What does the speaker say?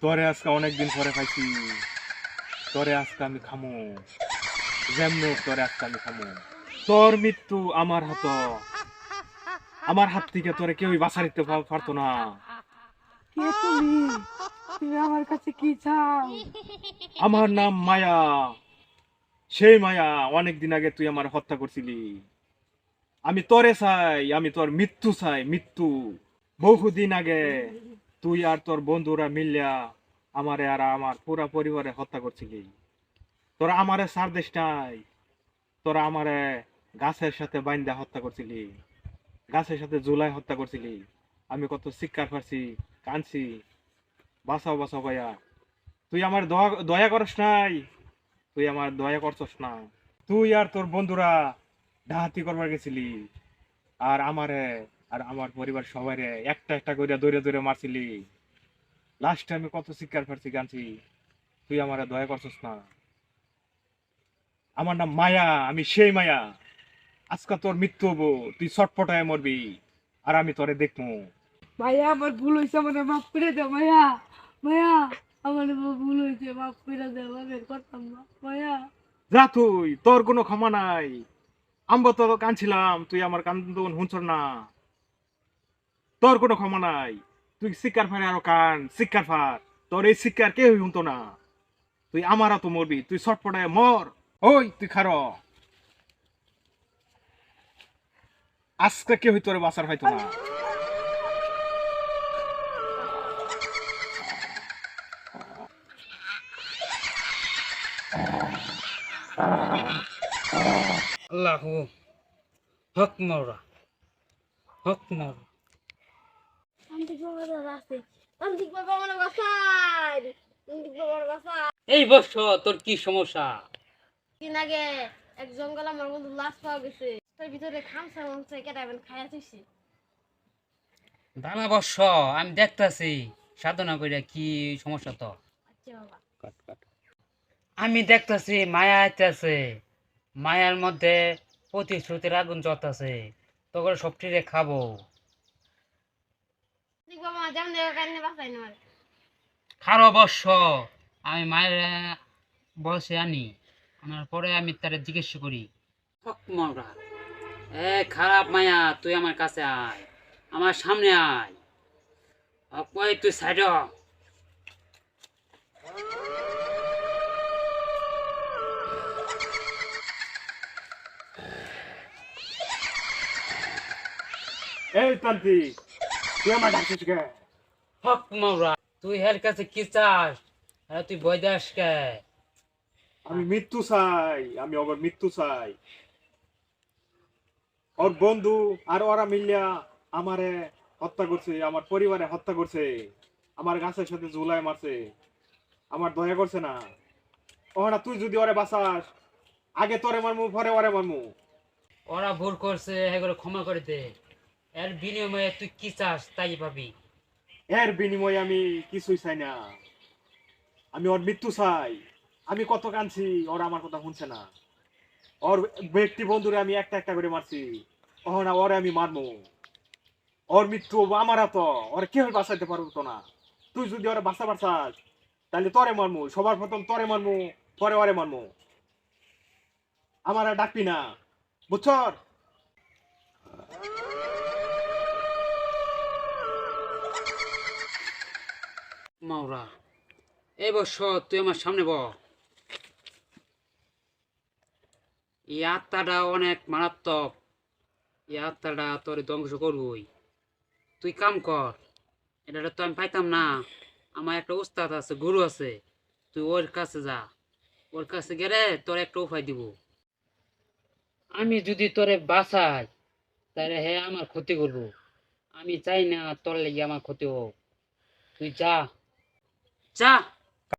তোরে আজকে অনেকদিন পরে পাইছি। তোরে আজকে আমি খামু। যেমনি তোরে আজকে আমি খামু। তোর মৃত্যু আমার হাত। আমার হাত থেকে তোরে কেউই বাঁচাইতে পা- পারতো না। কে তুমি? তুমি আমার কাছে কি চাও? আমার নাম মায়া। সেই মায়া অনেক দিন আগে তুই আমার হত্যা করছিলি। আমি তোরে চাই, আমি তোর মৃত্যু চাই, মৃত্যু। বহুদিন আগে তুই আর তোর বন্ধুরা মিলিয়া আমারে আর আমার পুরা পরিবারে হত্যা করছিলি তোরা আমারে সার দেশ নাই। তোরা আমারে গাছের সাথে বাইন্দা হত্যা করছিলি গাছের সাথে জুলাই হত্যা করছিলি আমি কত শিক্ষার পারছি কানছি বাঁচাও বাঁচাও ভাইয়া। তুই আমার দয়া- দয়া করস নাই। তুই আমার দয়া করছস না। তুই আর তোর বন্ধুরা ডাহাতি করবার গেছিলি। আর আমারে আর আমার পরিবার সবাই একটা একটা করে দৌড়ে দৌড়ে মারছিলি। লাস্টে আমি কত শিক্ষার পারছি গানছি তুই আমার দয়া করছস না। আমার নাম মায়া আমি সেই মায়া। আজকে তোর মৃত্যু হব তুই ছটপটায় মরবি আর আমি তোরে দেখব। মায়া আমার ভুল হয়েছে আমার মাফ করে দে মায়া। মায়া আমার ভুল হয়েছে মাফ করে দে আমি আর করতাম না মায়া। যা তুই তোর কোনো ক্ষমা নাই। আম্ব তো কানছিলাম, তুই আমার কান্দন হুঁচর না। তোর কোনো ক্ষমা নাই, তুই শিকার ফারে আরও কান, শিক্ষার ফার তোর এই শিক্ষার কেউ শুনতো না। তুই আমারও তো মরবি, তুই ছটপটায় মর। ওই, তুই খার। আজকে কেউ তোরে বাসার হয়তো না। আল্লাহ হক মরা হক এই বর্ষ তোর কি সমস্যা? দিন আগে এক জঙ্গল আমার বন্ধু লাশ পাওয়া গেছে। তার ভিতরে খামসা মামসা কেটাবেন খাইয়া থইছে দানা বর্ষ আমি দেখতাছি সাধনা করিয়া কি সমস্যা তো আচ্ছা বাবা। আমি দেখতাছি মায়া আইতাছে। মায়ার মধ্যে প্রতিশ্রুতির আগুন জ্বলতাছে। তোকে সব ঠিরে খাব। না আমার আমি মায়ের বসে আনি। আনার পরে আমি তারে জিজ্ঞেস করি এ খারাপ মায়া তুই আমার কাছে আয় আমার সামনে আয়। হক ওই তুই সাইড এই তান্ত্রিক তুই আমার ডাকছিস কে? হক মরা তুই হের কাছে কি চাস? আরে তুই বই দাস কে? আমি মৃত্যু চাই আমি ওর মৃত্যু চাই। ওর বন্ধু আর ওরা মিলিয়া আমারে হত্যা করছে আমার পরিবারে হত্যা করছে আমার গাছের সাথে ঝুলাই মারছে। আমার দয়া করছে না। ওরা তুই যদি ওরে বাঁচাস আগে তোরে মারমু পরে ওরে মারমু। ওরা ভুল করছে এগুলো ক্ষমা করে দে। এর বিনিময়ে তুই কি চাস তাই পাবি? এর বিনিময়ে আমি কিছুই চাই না। আমি ওর মৃত্যু চাই। আমি কত কাঁদছি, ওরা আমার কথা শুনছে না। ওর ব্যক্তি বন্ধুরে আমি একটা একটা করে মারছি। ওহনা ওরে আমি মারমু। ওর মৃত্যু আমার তো ওর কেউ বাঁচাইতে পারব তো না। তুই যদি ওরে বাঁচা বাঁচাস তাহলে তরে মারমু। সবার প্রথম তরে মারমু, পরে ওরে মারমু। আমার আর ডাকবি না। বুঝছর? মাওরা। এই বর্ষ তুই আমার সামনে ব। অনেক মারাত্মক। এই আত্মাটা তোর ধ্বংস করবই। তুই কাম কর এটা তো আমি পাইতাম না। আমার একটা উস্তাদ আছে, গুরু আছে। তুই ওর কাছে যা। ওর কাছে গেলে তোর একটা উপায় দিব। আমি যদি তোরে বাঁচাই, তাহলে হে আমার ক্ষতি করব। আমি চাই না তোর লেগে আমার ক্ষতি হোক। তুই যা। যা